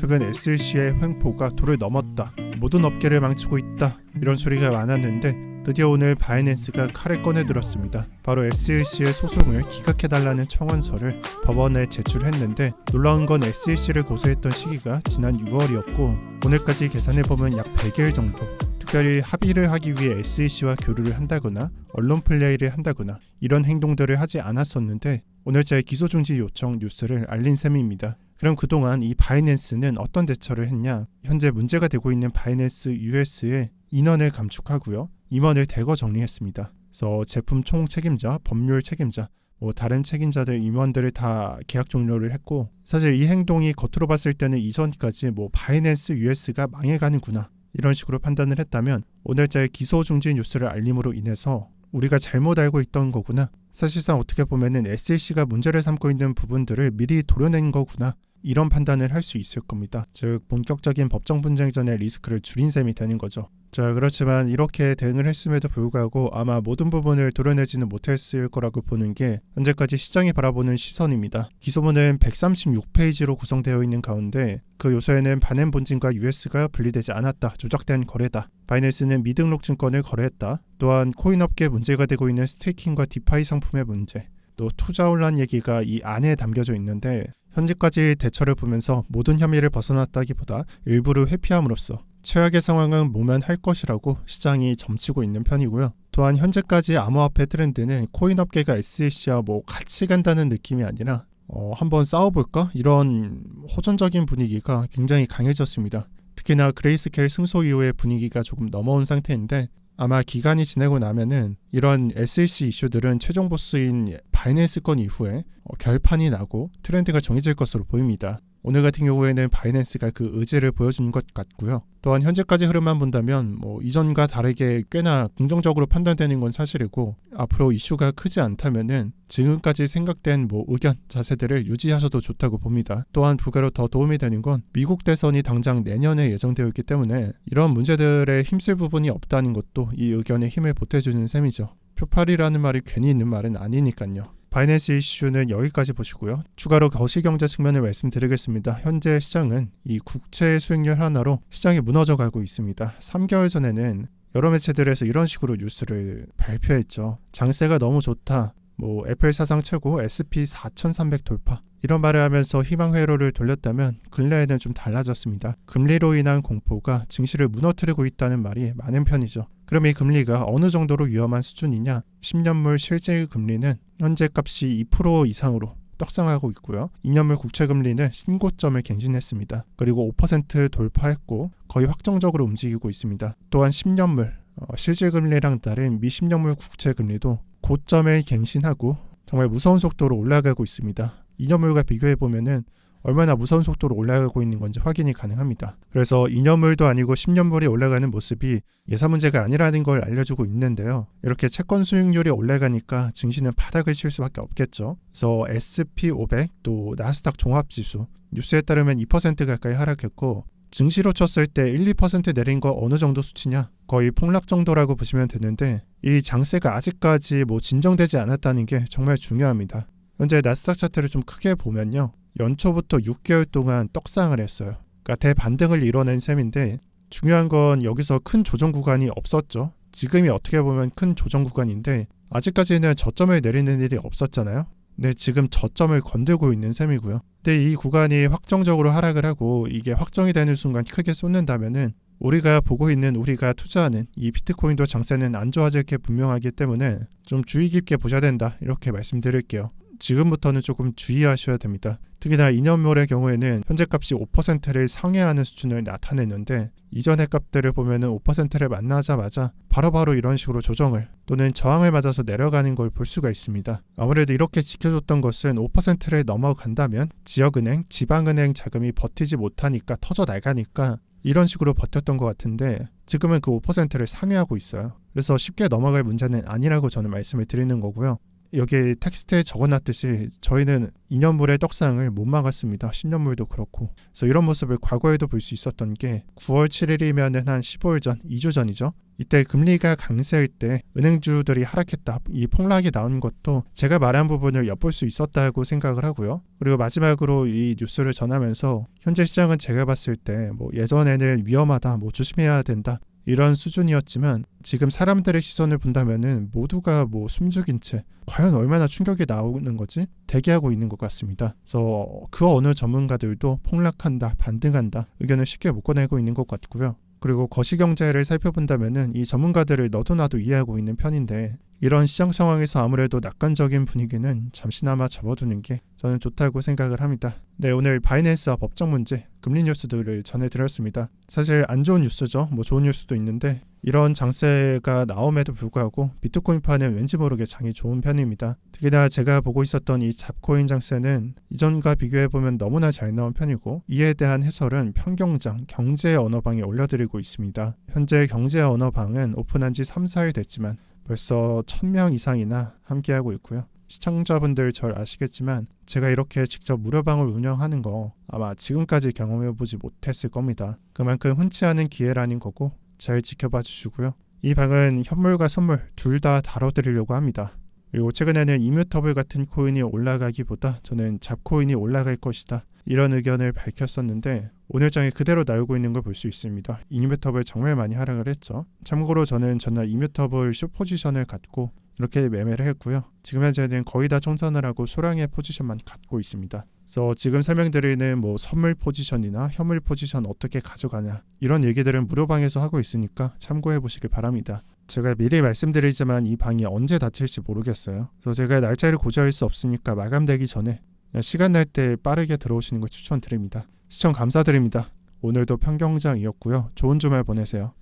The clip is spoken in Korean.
최근 SLC의 횡포가 도를 넘었다. 모든 업계를 망치고 있다. 이런 소리가 많았는데 드디어 오늘 바이낸스가 칼을 꺼내 들었습니다. 바로 SLC의 소송을 기각해달라는 청원서를 법원에 제출했는데 놀라운 건 SLC를 고소했던 시기가 지난 6월이었고 오늘까지 계산해보면 약 100일 정도 특별히 합의를 하기 위해 SEC와 교류를 한다거나 언론 플레이를 한다거나 이런 행동들을 하지 않았었는데 오늘자의 기소 중지 요청 뉴스를 알린 셈입니다. 그럼 그동안 이 바이낸스는 어떤 대처를 했냐? 현재 문제가 되고 있는 바이낸스 US의 인원을 감축하고요. 임원을 대거 정리했습니다. 그래서 제품 총 책임자, 법률 책임자, 뭐 다른 책임자들 임원들을 다 계약 종료를 했고 사실 이 행동이 겉으로 봤을 때는 이전까지 뭐 바이낸스 US가 망해가는구나 이런 식으로 판단을 했다면 오늘자의 기소 중지 뉴스를 알림으로 인해서 우리가 잘못 알고 있던 거구나. 사실상 어떻게 보면은 SEC가 문제를 삼고 있는 부분들을 미리 도려낸 거구나. 이런 판단을 할 수 있을 겁니다. 즉 본격적인 법정 분쟁 전에 리스크를 줄인 셈이 되는 거죠. 자 그렇지만 이렇게 대응을 했음에도 불구하고 아마 모든 부분을 도려내지는 못했을 거라고 보는 게 현재까지 시장이 바라보는 시선입니다. 기소문은 136페이지로 구성되어 있는 가운데 그 요소에는 반행 본진과 US가 분리되지 않았다, 조작된 거래다. 바이낸스는 미등록 증권을 거래했다. 또한 코인 업계 문제가 되고 있는 스테이킹과 디파이 상품의 문제, 또 투자 혼란 얘기가 이 안에 담겨져 있는데 현재까지 대처를 보면서 모든 혐의를 벗어났다기보다 일부를 회피함으로써 최악의 상황은 모면할 것이라고 시장이 점치고 있는 편이고요. 또한 현재까지 암호화폐 트렌드는 코인 업계가 SEC와 뭐 같이 간다는 느낌이 아니라 어, 한번 싸워볼까? 이런 호전적인 분위기가 굉장히 강해졌습니다. 특히나 그레이스케일 승소 이후의 분위기가 조금 넘어온 상태인데 아마 기간이 지나고 나면은 이런 SEC 이슈들은 최종 보스인 바이낸스 건 이후에 어, 결판이 나고 트렌드가 정해질 것으로 보입니다. 오늘 같은 경우에는 바이낸스가 그 의지를 보여준 것 같고요. 또한 현재까지 흐름만 본다면 뭐 이전과 다르게 꽤나 긍정적으로 판단되는 건 사실이고 앞으로 이슈가 크지 않다면은 지금까지 생각된 뭐 의견 자세들을 유지하셔도 좋다고 봅니다. 또한 부가로 더 도움이 되는 건 미국 대선이 당장 내년에 예정되어 있기 때문에 이런 문제들에 힘쓸 부분이 없다는 것도 이 의견에 힘을 보태주는 셈이죠. 표팔이라는 말이 괜히 있는 말은 아니니까요. 바이낸스 이슈는 여기까지 보시고요. 추가로 거시경제 측면을 말씀드리겠습니다. 현재 시장은 이 국채 수익률 하나로 시장이 무너져 가고 있습니다. 3개월 전에는 여러 매체들에서 이런 식으로 뉴스를 발표했죠. 장세가 너무 좋다. 뭐 애플 사상 최고 SP 4300 돌파 이런 말을 하면서 희망 회로를 돌렸다면 근래에는 좀 달라졌습니다. 금리로 인한 공포가 증시를 무너뜨리고 있다는 말이 많은 편이죠. 그럼 이 금리가 어느 정도로 위험한 수준이냐? 10년물 실질 금리는 현재 값이 2% 이상으로 떡상하고 있고요. 2년물 국채 금리는 신고점을 갱신했습니다. 그리고 5% 돌파했고 거의 확정적으로 움직이고 있습니다. 또한 10년물 어, 실질 금리랑 다른 미 10년물 국채 금리도 고점을 갱신하고 정말 무서운 속도로 올라가고 있습니다. 2년물과 비교해 보면은 얼마나 무서운 속도로 올라가고 있는 건지 확인이 가능합니다. 그래서 2년물도 아니고 10년물이 올라가는 모습이 예사 문제가 아니라는 걸 알려주고 있는데요. 이렇게 채권 수익률이 올라가니까 증시는 바닥을 칠 수밖에 없겠죠. 그래서 SP500 또 나스닥 종합지수 뉴스에 따르면 2% 가까이 하락했고 증시로 쳤을 때 1, 2% 내린 거 어느 정도 수치냐? 거의 폭락 정도라고 보시면 되는데 이 장세가 아직까지 뭐 진정되지 않았다는 게 정말 중요합니다. 현재 나스닥 차트를 좀 크게 보면요. 연초부터 6개월 동안 떡상을 했어요. 그러니까 대반등을 이뤄낸 셈인데 중요한 건 여기서 큰 조정 구간이 없었죠. 지금이 어떻게 보면 큰 조정 구간인데 아직까지는 저점을 내리는 일이 없었잖아요. 네, 지금 저점을 건들고 있는 셈이고요. 근데 이 구간이 확정적으로 하락을 하고 이게 확정이 되는 순간 크게 쏟는다면은 우리가 보고 있는 우리가 투자하는 이 비트코인도 장세는 안 좋아질 게 분명하기 때문에 좀 주의 깊게 보셔야 된다 이렇게 말씀드릴게요. 지금부터는 조금 주의하셔야 됩니다. 특히나 2년물의 경우에는 현재 값이 5%를 상회하는 수준을 나타내는데 이전의 값들을 보면 은 5%를 만나자마자 바로바로 이런 식으로 조정을 또는 저항을 맞아서 내려가는 걸 볼 수가 있습니다. 아무래도 이렇게 지켜줬던 것은 5%를 넘어간다면 지역은행, 지방은행 자금이 버티지 못하니까 터져 나가니까 이런 식으로 버텼던 것 같은데 지금은 그 5%를 상회하고 있어요. 그래서 쉽게 넘어갈 문제는 아니라고 저는 말씀을 드리는 거고요. 여기 텍스트에 적어놨듯이 저희는 2년물의 떡상을 못 막았습니다. 10년물도 그렇고. 그래서 이런 모습을 과거에도 볼 수 있었던 게 9월 7일이면은 한 15일 전, 2주 전이죠. 이때 금리가 강세일 때 은행주들이 하락했다. 이 폭락이 나온 것도 제가 말한 부분을 엿볼 수 있었다고 생각을 하고요. 그리고 마지막으로 이 뉴스를 전하면서 현재 시장은 제가 봤을 때 뭐 예전에는 위험하다, 뭐 조심해야 된다. 이런 수준이었지만 지금 사람들의 시선을 본다면은 모두가 뭐 숨죽인 채 과연 얼마나 충격이 나오는 거지 대기하고 있는 것 같습니다. 그래서 그 어느 전문가들도 폭락한다, 반등한다 의견을 쉽게 못 꺼내고 있는 것 같고요. 그리고 거시경제를 살펴본다면은 이 전문가들을 너도나도 이해하고 있는 편인데 이런 시장 상황에서 아무래도 낙관적인 분위기는 잠시나마 접어두는 게 저는 좋다고 생각을 합니다. 네, 오늘 바이낸스와 법정 문제, 금리 뉴스들을 전해드렸습니다. 사실 안 좋은 뉴스죠. 뭐 좋은 뉴스도 있는데 이런 장세가 나옴에도 불구하고 비트코인파는 왠지 모르게 장이 좋은 편입니다. 특히나 제가 보고 있었던 이 잡코인 장세는 이전과 비교해보면 너무나 잘 나온 편이고 이에 대한 해설은 평경장 경제 언어방에 올려드리고 있습니다. 현재 경제 언어방은 오픈한 지 3, 4일 됐지만 벌써 1000명 이상이나 함께하고 있고요. 시청자분들 절 아시겠지만 제가 이렇게 직접 무료방을 운영하는 거 아마 지금까지 경험해보지 못했을 겁니다. 그만큼 흔치 않은 기회라는 거고 잘 지켜봐 주시고요. 이 방은 현물과 선물 둘 다 다뤄드리려고 합니다. 그리고 최근에는 이뮤터블 같은 코인이 올라가기보다 저는 잡코인이 올라갈 것이다. 이런 의견을 밝혔었는데 오늘 장에 그대로 나오고 있는 걸 볼 수 있습니다. 이뮤터블 정말 많이 하락을 했죠. 참고로 저는 전날 이뮤터블 숏 포지션을 갖고 이렇게 매매를 했고요. 지금 현재는 거의 다 청산을 하고 소량의 포지션만 갖고 있습니다. 그래서 지금 설명드리는 뭐 선물 포지션이나 현물 포지션 어떻게 가져가냐 이런 얘기들은 무료방에서 하고 있으니까 참고해 보시길 바랍니다. 제가 미리 말씀드리지만 이 방이 언제 닫힐지 모르겠어요. 그래서 제가 날짜를 고지할 수 없으니까 마감되기 전에 시간 날 때 빠르게 들어오시는 걸 추천드립니다. 시청 감사드립니다. 오늘도 평경장이었고요. 좋은 주말 보내세요.